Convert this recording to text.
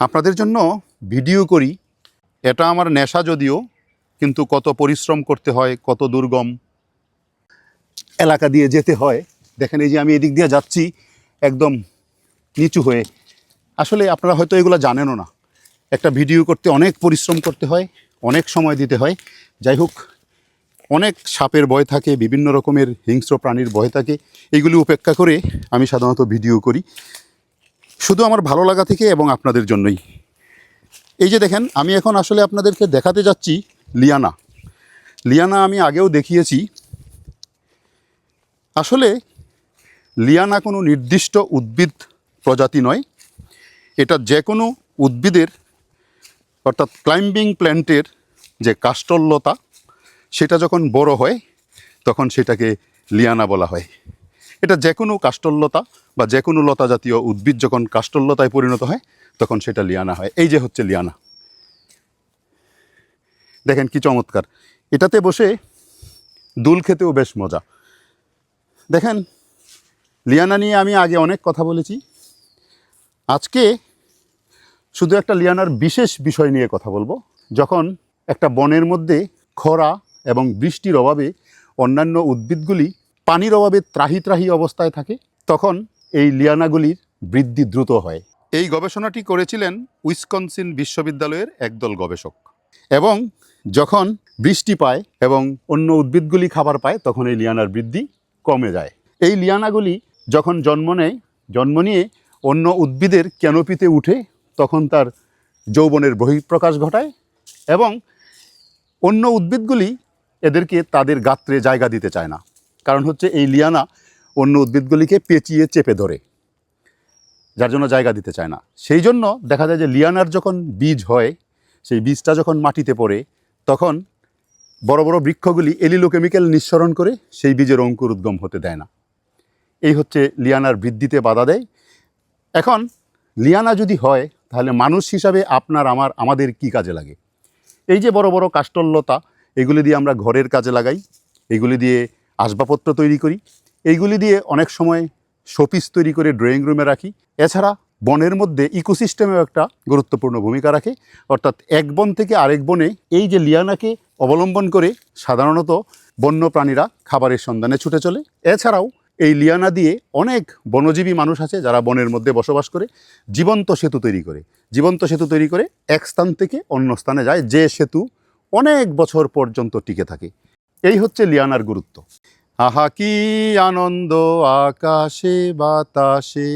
আপনাদের জন্য ভিডিও করি। এটা আমার নেশা যদিও, কিন্তু কত পরিশ্রম করতে হয়, কত দুর্গম এলাকা দিয়ে যেতে হয়। দেখেন এই যে আমি এদিক দিয়ে যাচ্ছি, একদম নিচু হয়ে। আসলে আপনারা হয়তো এগুলো জানেনও না। একটা ভিডিও করতে অনেক পরিশ্রম করতে হয়, অনেক সময় দিতে হয়। যাই হোক, অনেক সাপের ভয় থাকে, বিভিন্ন রকমের হিংস্র প্রাণীর ভয় থাকে। এগুলি উপেক্ষা করে আমি সাধারণত ভিডিও করি। শুধু আমার ভালো লাগা থেকে এবং আপনাদের জন্যই। এই যে দেখেন, আমি এখন আসলে আপনাদেরকে দেখাতে যাচ্ছি লিয়ানা। লিয়ানা আমি আগেও দেখিয়েছি। আসলে লিয়ানা কোনো নির্দিষ্ট উদ্ভিদ প্রজাতি নয়। এটা যে কোনো উদ্ভিদের, অর্থাৎ ক্লাইম্বিং প্ল্যান্টের যে কাষ্টলতা সেটা যখন বড় হয়, তখন সেটাকে লিয়ানা বলা হয়। এটা যে কোনো কাষ্টলতা বা যে কোনো লতা জাতীয় উদ্ভিদ যখন কাষ্টলতায় পরিণত হয়, তখন সেটা লিয়ানা হয়। এই যে হচ্ছে লিয়ানা। দেখেন কি চমৎকার। এটাতে বসে দুল খেতেও বেশ মজা। দেখেন, লিয়ানা নিয়ে আমি আগে অনেক কথা বলেছি। আজকে শুধু একটা লিয়ানার বিশেষ বিষয় নিয়ে কথা বলব। যখন একটা বনের মধ্যে খরা এবং বৃষ্টির অভাবে অন্যান্য উদ্ভিদগুলি পানির অভাবে ত্রাহি ত্রাহি অবস্থায় থাকে, তখন এই লিয়ানাগুলির বৃদ্ধি দ্রুত হয়। এই গবেষণাটি করেছিলেন উইসকনসিন বিশ্ববিদ্যালয়ের একদল গবেষক। এবং যখন বৃষ্টি পায় এবং অন্য উদ্ভিদগুলি খাবার পায়, তখন এই লিয়ানার বৃদ্ধি কমে যায়। এই লিয়ানাগুলি যখন জন্ম নেয়, জন্ম নিয়ে অন্য উদ্ভিদের ক্যানোপিতে উঠে, তখন তার যৌবনের বহিঃপ্রকাশ ঘটায় এবং অন্য উদ্ভিদগুলি এদেরকে তাদের গাত্রে জায়গা দিতে চায় না। কারণ হচ্ছে এই লিয়ানা অন্য উদ্ভিদগুলিকে পেঁচিয়ে চেপে ধরে, যার জন্য জায়গা দিতে চায় না। সেই জন্য দেখা যায় যে লিয়ানার যখন বীজ হয়, সেই বীজটা যখন মাটিতে পড়ে, তখন বড় বড় বৃক্ষগুলি এলিলোকেমিক্যাল নিঃসরণ করে সেই বীজের অঙ্কুর উদ্গম হতে দেয় না। এই হচ্ছে লিয়ানার বৃদ্ধিতে বাধা দেয়। এখন লিয়ানা যদি হয়, তাহলে মানুষ হিসাবে আপনার, আমার, আমাদের কি কাজে লাগে? এই যে বড় বড় কাষ্টল্যতা এগুলি দিয়ে আমরা ঘরের কাজে লাগাই, এগুলি দিয়ে আসবাবপত্র তৈরি করি। এইগুলি দিয়ে অনেক সময় শোপিস তৈরি করে ড্রয়িং রুমে রাখি। এছাড়া বনের মধ্যে ইকোসিস্টেমেও একটা গুরুত্বপূর্ণ ভূমিকা রাখে। অর্থাৎ এক বন থেকে আরেক বনে এই যে লিয়ানাকে অবলম্বন করে সাধারণত বন্য প্রাণীরা খাবারের সন্ধানে ছুটে চলে। এছাড়াও এই লিয়ানা দিয়ে অনেক বনজীবী মানুষ আছে যারা বনের মধ্যে বসবাস করে। জীবন্ত সেতু তৈরি করে। জীবন্ত সেতু তৈরি করে এক স্থান থেকে অন্য স্থানে যায়। যে সেতু অনেক বছর পর্যন্ত টিকে থাকে। এই হচ্ছে লিয়ানার গুরুত্ব। আহা কি আনন্দ আকাশে বাতাসে।